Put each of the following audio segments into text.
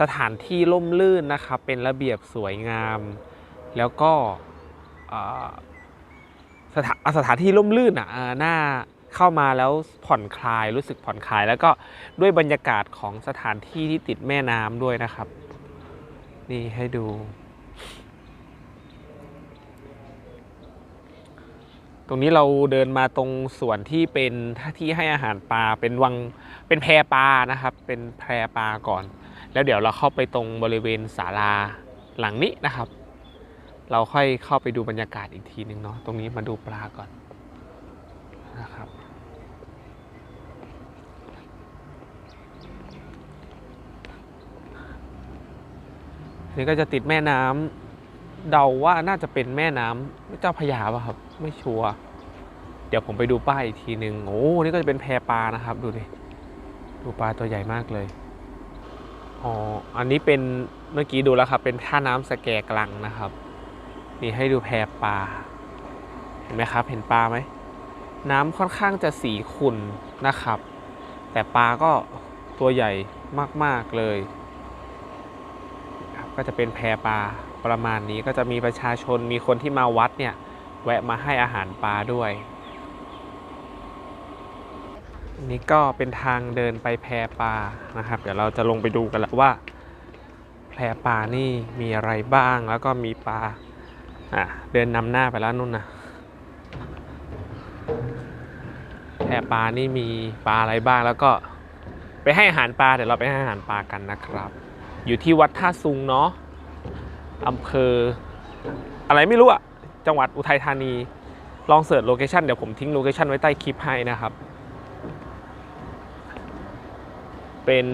สถานที่ร่มรื่นนะครับ เป็นระเบียบสวยงาม แล้วก็สถานสถานที่ร่มรื่นอะเอ่อน่าเข้ามาแล้วผ่อนคลายรู้สึกผ่อนคลาย แล้วก็ด้วยบรรยากาศของสถานที่ที่ติดแม่น้ำด้วยนะครับ นี่ให้ดู ตรงนี้เราเดินมาตรงส่วนที่เป็นที่ให้อาหารปลาเป็นวังเป็นแพปลานะครับ เป็นแพปลาก่อน แล้วเดี๋ยวเราเข้าไปตรงบริเวณศาลาหลังนี้นะครับ เราค่อยเข้าไปดูบรรยากาศอีกทีหนึ่งเนาะตรงนี้มาดูปลาก่อนนะครับนี่ก็จะติดแม่น้ำเดาว่าน่าจะเป็นแม่น้ำเจ้าพยาป่ะครับ ไม่ชัวร์เดี๋ยวผมไปดูป้ายอีกทีหนึ่งโอ้นี่ก็จะเป็นแพปลานะครับ ดูดิดูปลาตัวใหญ่มากเลย อ๋อ อันนี้เป็นเมื่อกี้ดูแล้วครับ เป็นท่าน้ำสแกกลังนะครับ นี่ให้ดูแพปลา เห็นไหมครับ เห็นปลาไหม น้ำค่อนข้างจะสีขุ่นนะครับ แต่ปลาก็ตัวใหญ่มาก ๆ เลยครับก็จะเป็นแพปลาประมาณนี้ก็จะมีประชาชนมีคนที่มาวัดเนี่ย แวะมาให้อาหารปลาด้วย นนี้ก็เป็นทางเดินไปแพปลานะครับ เดี๋ยวเราจะลงไปดูกันแล้วว่า แพปลานี่มีอะไรบ้างแล้วก็มีปลาอะเดินนำหน้าไปแล้วนุ่นนะแพปลานี่มีปลาอะไรบ้างแล้วก็ไปให้อาหารปลาเดี๋ยวเราไปให้อาหารปลากันนะครับ อยู่ที่วัดท่าซุงเนาะอำเภอ อะไรไม่รู้อะจังหวัดอุทัยธานี ลองเสิร์ชโลเคชันเดี๋ยวผมทิ้งโลเคชันไว้ใต้คลิปให้นะครับ เป็น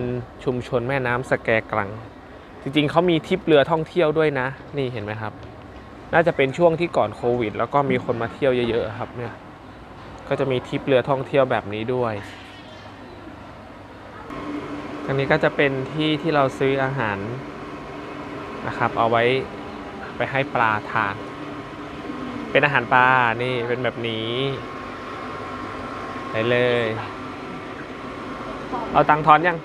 ชุมชนแม่น้ำสแกกลัง จริงๆเขามีทริปเรือท่องเที่ยวด้วยนะ นี่เห็นไหมครับ น่าจะเป็นช่วงที่ก่อนโควิด แล้วก็มีคนมาเที่ยวเยอะๆครับเนี่ยก็จะมีทริปเรือท่องเที่ยวแบบนี้ด้วยอันนี้ก็จะเป็นที่ที่เราซื้ออาหารนะครับ เอาไว้ไปให้ปลาทาน เป็นอาหารปลานี่เป็นแบบนี้ได้เลย เอาตังค์ทอนยัง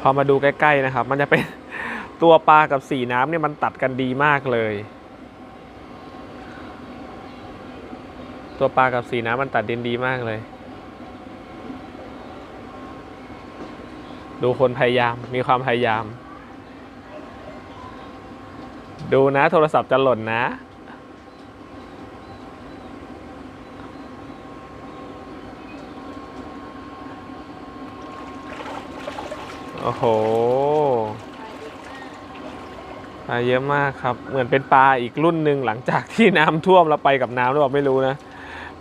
พอมาดูใกล้ๆนะครับ มันจะเป็นตัวปลากับสีน้ำเนี่ยมันตัดกันดีมากเลย ตัวปลากับสีน้ำมันตัดดินดีมากเลย ดูคนพยายามมีความพยายาม ดูนะโทรศัพท์จะหล่นนะ โอ้โหปลาเยอะมากครับ เหมือนเป็นปลาอีกรุ่นหนึ่งหลังจากที่น้ำท่วมแล้วไปกับน้ำหรือเปล่าไม่รู้นะ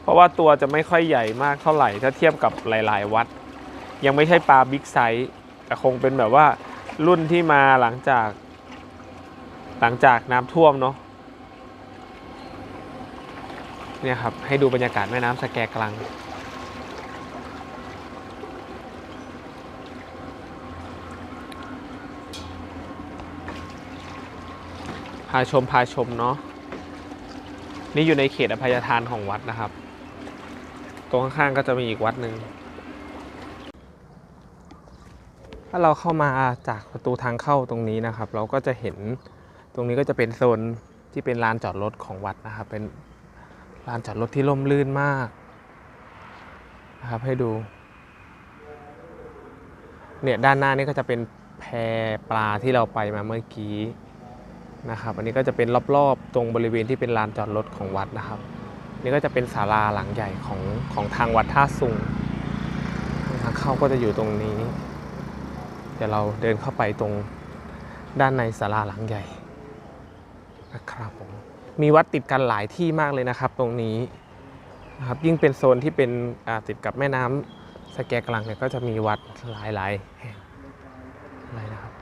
เพราะว่าตัวจะไม่ค่อยใหญ่มากเท่าไหร่ถ้าเทียบกับหลาย ๆ วัด ยังไม่ใช่ปลาบิ๊กไซส์แต่คงเป็นแบบว่ารุ่นที่มาหลังจาก หลังจากน้ำท่วมเนาะเนี่ยครับให้ดูบรรยากาศแม่น้ำสแกกลังาชมพาชมเนาะนี่อยู่ในเขตอภัยทานของวัดนะครับ ตรงข้างๆก็จะมีอีกวัดหนึ่งถ้าเราเข้ามาจากประตูทางเข้าตรงนี้นะครับ เราก็จะเห็นตรงนี้ก็จะเป็นโซนที่เป็นลานจอดรถของวัดนะครับ เป็นลานจอดรถที่ร่มรื่นมากนะครับให้ดูเนี่ยด้านหน้านี่ก็จะเป็นแพปลาที่เราไปมาเมื่อกี้ นะครับ อันนี้ก็จะเป็นรอบๆ ตรงบริเวณที่เป็นลานจอดรถของวัดนะครับ นี่ก็จะเป็นศาลาหลังใหญ่ของของทางวัดท่าซุงทางเข้าก็จะอยู่ตรงนี้ เดี๋ยวเราเดินเข้าไปตรงด้านในศาลาหลังใหญ่นะครับผมมีวัดติดกันหลายที่มากเลยนะครับ ตรงนี้นะครับยิ่งเป็นโซนที่เป็นติดกับแม่น้ำสแกกลังเนี่ยก็จะมีวัดหลายๆแห่งอะไรนะครับ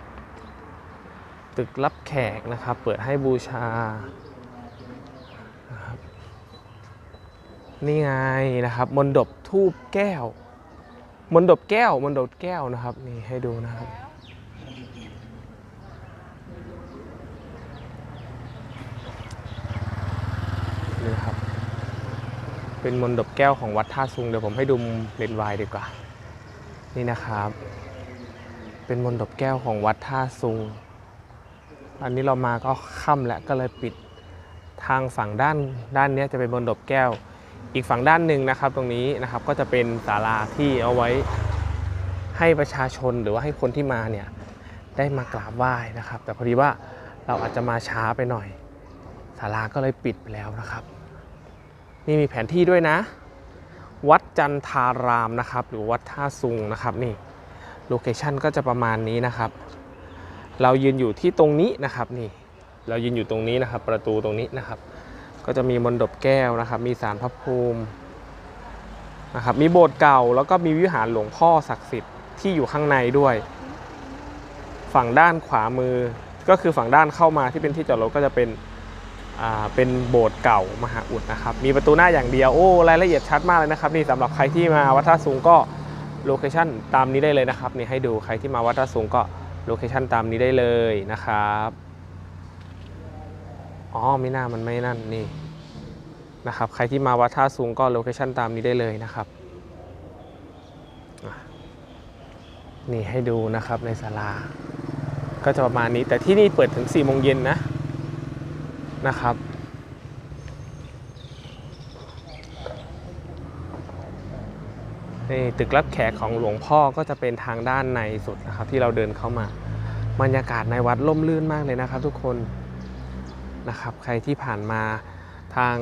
ตึกรับแขกนะครับ เปิดให้บูชา นี่ไงนะครับมนดบทูบแก้ว มนดบแก้วมนดบแก้วนะครับ นี่ให้ดูนะครับนี่ครับ เป็นมนดบแก้วของวัดท่าซุงเดี๋ยวผมให้ดูเลนวายดีกว่า นี่นะครับ เป็นมนดบแก้วของวัดท่าซุง อันนี้เรามาก็ค่ำแล้วก็เลยปิดทางฝั่งด้านด้านนี้จะเป็นมนดบแก้ว อีกฝั่งด้านหนึ่งนะครับ ตรงนี้นะครับก็จะเป็นศาลาที่เอาไว้ให้ประชาชนหรือว่าให้คนที่มาเนี่ยได้มากราบไหว้นะครับ แต่พอดีว่าเราอาจจะมาช้าไปหน่อยศาลาก็เลยปิดไปแล้วนะครับ นี่มีแผนที่ด้วยนะ วัดจันทารามนะครับ หรือวัดท่าซุงนะครับนี่โลเคชันก็จะประมาณนี้นะครับ เรายืนอยู่ที่ตรงนี้นะครับนี่ เรายืนอยู่ตรงนี้นะครับ ประตูตรงนี้นะครับ ก็จะมีมนดบแก้วนะครับ มีสารพระภูมินะครับ มีโบสถ์เก่าแล้วก็มีวิหารหลวงพ่อศักดิ์สิทธิ์ที่อยู่ข้างในด้วย ฝั่งด้านขวามือ ก็คือฝั่งด้านเข้ามาที่เป็นที่จอดรถก็จะเป็นอ่าเป็นโบสถ์เก่ามหาอุดนะครับ มีประตูหน้าอย่างเดียว โอ้รายละเอียดชัดมากเลยนะครับ นี่สำหรับใครที่มาวัดท่าสูงก็โลเคชั่นตามนี้ได้เลยนะครับ นี่ให้ดูใครที่มาวัดท่าสูงก็ โลเคชันตามนี้ได้เลยนะครับอ๋อไม่น่ามันไม่นั่นนี่นะครับ ใครที่มาวัดท่าสูงก็โลเคชันตามนี้ได้เลยนะครับนี่ให้ดูนะครับในศาลา ก็จะประมาณนี้แต่ที่นี่เปิดถึง4ี่โมงเย็นนะนะครับ นี่ตึกรับแขกของหลวงพ่อก็จะเป็นทางด้านในสุดนะครับ ที่เราเดินเข้ามาบรรยากาศในวัดร่มรื่นมากเลยนะครับ ทุกคนนะครับ ใครที่ผ่านมาทาง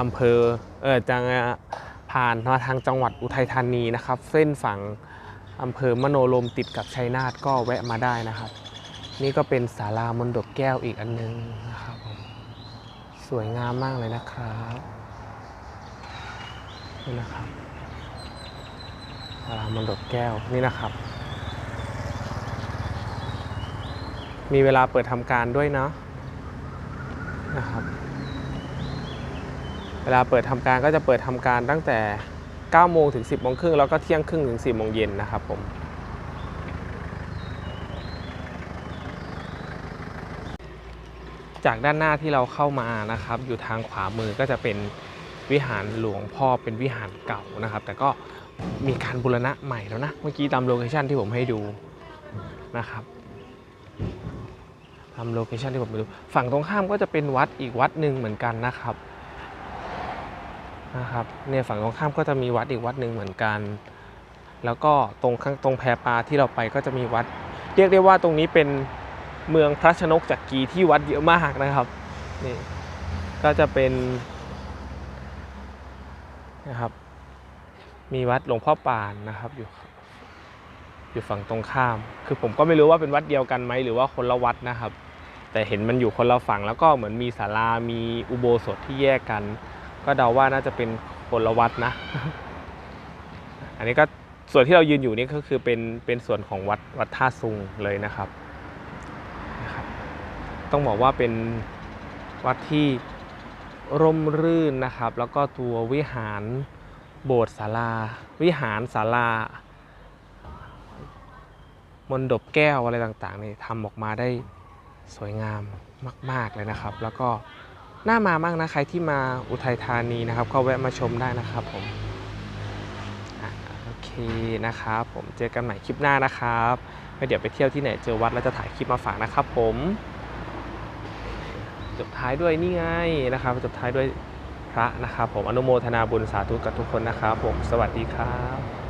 อำเภอเออจังผ่านมาทางจังหวัดอุทัยธานีนะครับ เส้นฝั่งอำเภอมโนลมติดกับชัยนาทก็แวะมาได้นะครับ นี่ก็เป็นศาลามนดบแก้วอีกอันนึงนะครับสวยงามมากเลยนะครับนี่นะครับ มนดบแก้วนี่นะครับ มีเวลาเปิดทำการด้วยเนาะนะครับ เวลาเปิดทำการก็จะเปิดทำการตั้งแต่ 9 โมงถึง 10โมงครึ่งแล้วก็เที่ยงครึ่งถึง 4 โมงเย็นนะครับผมจากด้านหน้าที่เราเข้ามานะครับ อยู่ทางขวามือก็จะเป็นวิหารหลวงพ่อเป็นวิหารเก่านะครับ แต่ก็ มีการบูรณะใหม่แล้วนะ เมื่อกี้ตามโลเคชันที่ผมให้ดูนะครับทำโลเคชันที่ผมไปดูฝั่งตรงข้ามก็จะเป็นวัดอีกวัดหนึ่งเหมือนกันนะครับนะครับเนี่ยฝั่งตรงข้ามก็จะมีวัดอีกวัดหนึ่งเหมือนกัน แล้วก็ตรงข้างตรงแพปลาที่เราไปก็จะมีวัด เรียกได้ว่าตรงนี้เป็นเมืองพระชนกจักรีที่วัดเยอะมากนะครับนี่ก็จะเป็นนะครับ มีวัดหลวงพ่อปานนะครับอยู่อยู่ฝั่งตรงข้าม คือผมก็ไม่รู้ว่าเป็นวัดเดียวกันไหมหรือว่าคนละวัดนะครับ แต่เห็นมันอยู่คนละฝั่งแล้วก็เหมือนมีศาลา มีอุโบสถที่แยกกัน ก็เดาว่าน่าจะเป็นคนละวัดนะ อันนี้ก็ส่วนที่เรายืนอยู่นี่ก็คือเป็นเป็นส่วนของวัดวัดท่าซุงเลยนะครับนะครับต้องบอกว่าเป็นวัดที่ร่มรื่นนะครับ แล้วก็ตัววิหาร โบสถ์ศาลา วิหารศาลามนดบแก้วอะไรต่างๆนี่ทำออกมาได้สวยงามมาก ๆ เลยนะครับ แล้วก็น่ามามากนะ ใครที่มาอุทัยธานีนะครับ ก็แวะมาชมได้นะครับผมโอเคนะครับ ผมเจอกันใหม่คลิปหน้านะครับเดี๋ยวไปเที่ยวที่ไหนเจอวัดแล้วจะถ่ายคลิปมาฝากนะครับผม จบท้ายด้วยนี่ไงนะครับ จบท้ายด้วย ระนะครับ ผมอนุโมทนาบุญสาธุกับทุกคนนะครับ ผมสวัสดีครับ